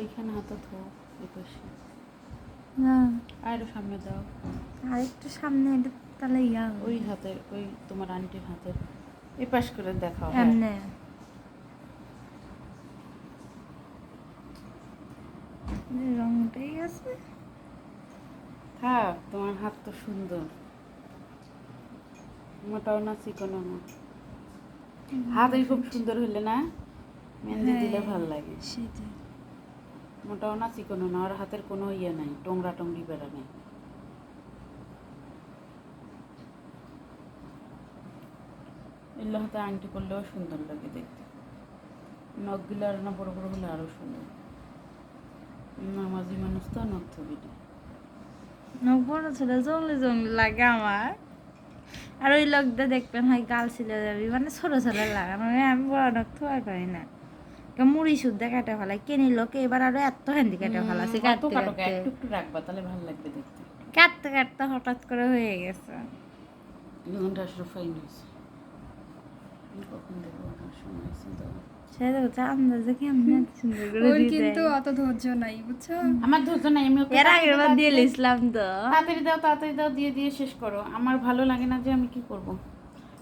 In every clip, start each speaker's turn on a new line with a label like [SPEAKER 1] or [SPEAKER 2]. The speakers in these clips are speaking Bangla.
[SPEAKER 1] ওইখানে হাতে ধো এই পাশে।
[SPEAKER 2] না।
[SPEAKER 1] আর সামনে দাও।
[SPEAKER 2] আর একটু সামনে এটা তাহলে ইয়া
[SPEAKER 1] ওই হাতের ওই তোমার আন্টির হাতের। এই পাশ করে দেখাও হ্যাঁ।
[SPEAKER 2] এমনে। রংটাই আছে।
[SPEAKER 1] থাক তোমার হাত তো সুন্দর। মোটাও না চিকনও না। হাত খুব সুন্দর হইলে না মেহেন্দি দিলে
[SPEAKER 2] হ্যাঁ।
[SPEAKER 1] ভালো লাগে।
[SPEAKER 2] সেটাই।
[SPEAKER 1] মোটাও না চিকনও না আর হাতের কোনো ইয়ে নাই, টোংরা টংরি বেড়া নেই। এগুলো হাতে আংটি করলেও সুন্দর লাগে দেখতে। নখগুলো আর না বড় বড় হলে আরও সুন্দর। নামাজি মানুষ তো নখ না।
[SPEAKER 2] নখ বড় ছিল, জঙ্গলি জঙ্গলি লাগে আমার। আর ওই লোকটা দেখবেন হয় গাল ছিলে যাবি মানে ছোট ছোট লাগে। মানে আমি বড় নখ থোয়া পারি না। মুড়ি শুদ্ধ কাটে ফেলাই। কেনি লোকে এবার আরও এত হ্যান্ডি কাটে ফেলাছে
[SPEAKER 1] অত
[SPEAKER 2] কাটতে কাটতে।
[SPEAKER 1] একটু একটু রাখবা তাহলে ভালো লাগবে দেখতে।
[SPEAKER 2] কাটতে কাটতে হঠাৎ করে হয়ে গেছে।
[SPEAKER 1] জীবনটা আসলে ফাইন হয়েছে। আমি কখন দেবো আমার সময় আছে তো।
[SPEAKER 2] সে দেখো আন্দাজে কেমন এত সুন্দর করে
[SPEAKER 3] ওর
[SPEAKER 2] দিয়ে
[SPEAKER 3] কিন্তু অত ধৈর্য নাই বুঝছ?
[SPEAKER 1] আমার ধৈর্য নাই আমি
[SPEAKER 2] এর আগের বার দিয়ে
[SPEAKER 1] তাড়াতাড়ি
[SPEAKER 2] তো।
[SPEAKER 1] তাড়াতাড়ি দাও তাড়াতাড়ি দাও দিয়ে দিয়ে শেষ করো। আমার ভালো লাগে না যে আমি কি করব।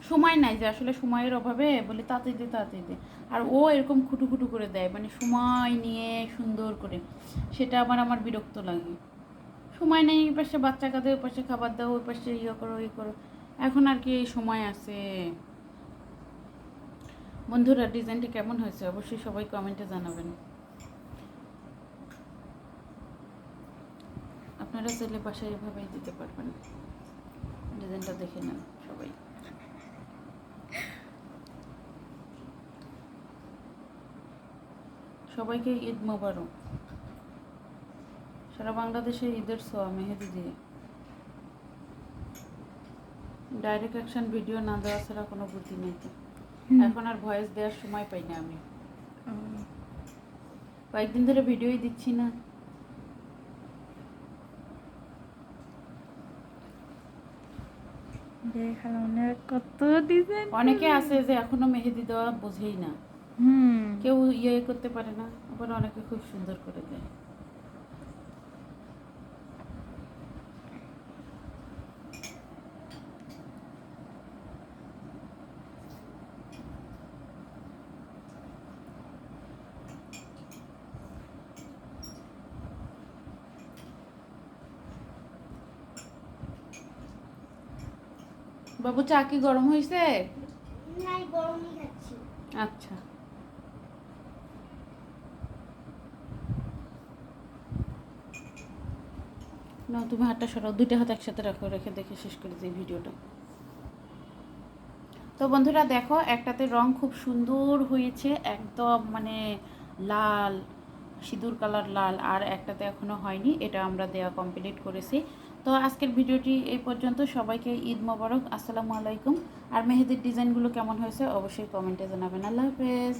[SPEAKER 1] সময় নাই যে আসলে সময়ের অভাবে বলে তাড়াতাড়ি দে তাড়াতাড়ি দে। আর ও এরকম খুটু খুটু করে দেয় মানে সময় নিয়ে সুন্দর করে। সেটা আবার আমার বিরক্ত লাগে। সময় নেই এই পাশে বাচ্চা কাঁদে, ওই পাশে খাবার দাও, ওই পাশে ইয়ে করো ইয়ে করো। এখন আর কি এই সময় আছে। বন্ধুরা, ডিজাইনটা কেমন হয়েছে? অবশ্যই সবাই কমেন্টে জানাবেন। আপনারা চাইলে বাসায় এভাবেই দিতে পারবেন। ডিজাইনটা দেখে নেন সবাই। সবাইকে ঈদ মোবারক। সারা বাংলাদেশে ঈদের সোয়া মেহেদি দিয়ে। ডাইরেক্ট অ্যাকশন ভিডিও না দেওয়া ছাড়া কোনো বুদ্ধি নেই তো। এখন আর ভয়েস দেওয়ার সময় পাই না আমি। কয়েকদিন ধরে ভিডিওই দিচ্ছি না। অনেকে আছে যে এখনও মেহেদি দেওয়া বোঝেই না।
[SPEAKER 2] হুম।
[SPEAKER 1] ইয়ে করতে পারে না আবার অনেকে খুব সুন্দর করে দেয়। বাবু চা কি গরম হয়েছে?
[SPEAKER 4] নাই গরমই খাচ্ছি।
[SPEAKER 1] আচ্ছা। না, তুমি হাতটা সরাও, দুইটা হাত একসাথে রাখো, রেখে দেখে শেষ করে দিই ভিডিওটা। তো বন্ধুরা দেখো, একটাতে রং খুব সুন্দর হয়েছে, একদম মানে লাল, সিঁদুর কালার লাল, আর একটাতে এখনও হয়নি, এটা আমরা দেওয়া কমপ্লিট করেছি। তো আজকের ভিডিওটি এই পর্যন্ত, সবাইকে ঈদ মোবারক, আসসালামু আলাইকুম। আর মেহেদির ডিজাইনগুলো কেমন হয়েছে, অবশ্যই কমেন্টে জানাবেন। আল্লাহ হাফেজ।